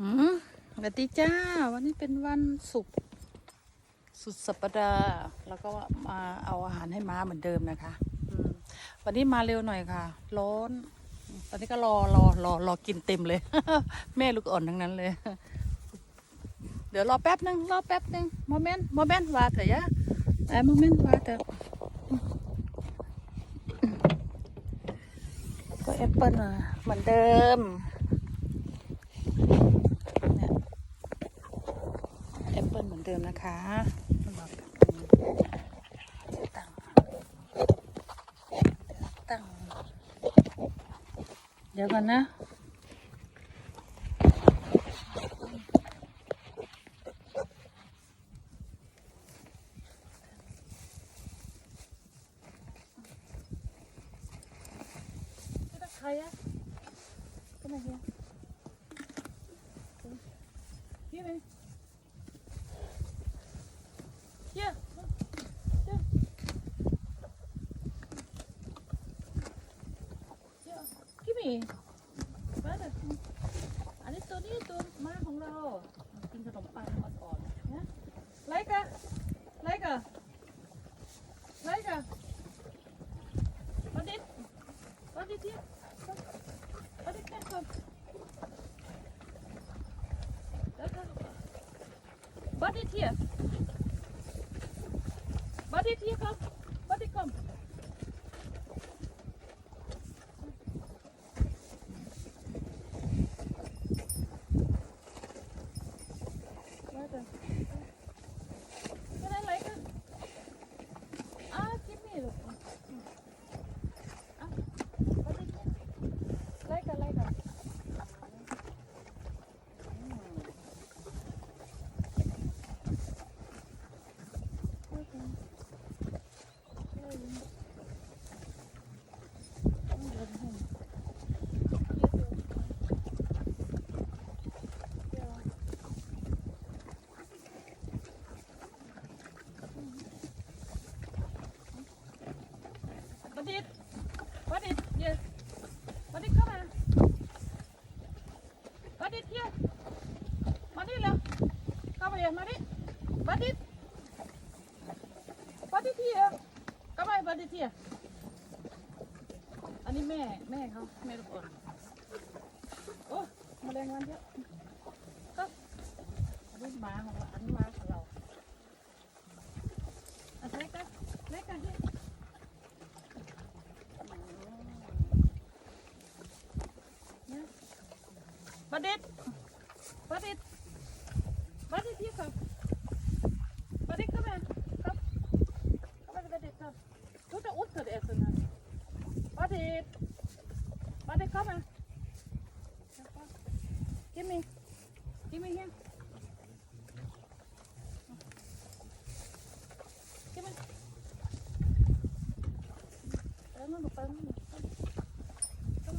อืมสวัสดีจ้า วันนี้เป็นวันศุกร์สุดสัปดาห์แล้วก็มาเอาอาหารให้ม้าเหมือนเดิมนะคะอืมวันนี้มาเร็วหน่อยค่ะ ร้อน ตอนนี้ก็รอรอรอรอกินเต็มเลย แม่ลูกอ่อนทั้งนั้นเลย เดี๋ยวรอแป๊บนึงรอแป๊บนึงโมเมนต์โมเมนต์ว่าเถอะยะไอ้โมเมนต์ว่าเถอะก็แอปเปิลอะเหมือนเดิม เนี่ยแอป เปิลเหมือนเดิมนะคะตั้งตั้ง เดี๋ยวกันนะใครอะก็มาเฮีย Hier mee. Hier. Give me. มาเดี๋ยวอันนี้ตัวนี้ตัวมาของเรา กินขนมปังอ่อนๆนะไลกะไลกะไลกะมาดิมาดิที่มาดิแค่ก่อน Wat dit hier? Wat dit hier kom? Wat dit What did? What did? Yes. What did come on? What did here? มาดิแล้วเข้าไปเลยมาดิมาดิมาดิที่อะเข้าไปมาดิที่อะอันนี้แม่แม่เขาแม่ลูกอ่อนโอ้แมลงวันเยอะก็อันนี้หมาของเราอันนี้หมา Wat dit? Wat dit? Wat dit hier kap? Wat dit kom in? Kap. Kap wat dit kap. Doe de onder essen. Wat dit? Wat dit kom in? Give me. Give me here. Give me. Come on, come on. Come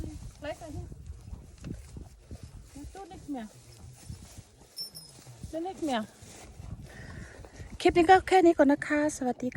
here. Mehr. Du nichts mehr. เล็กๆเนี่ยคลิปนี้ก็แค่นี้ก่อนนะคะ สวัสดีค่ะ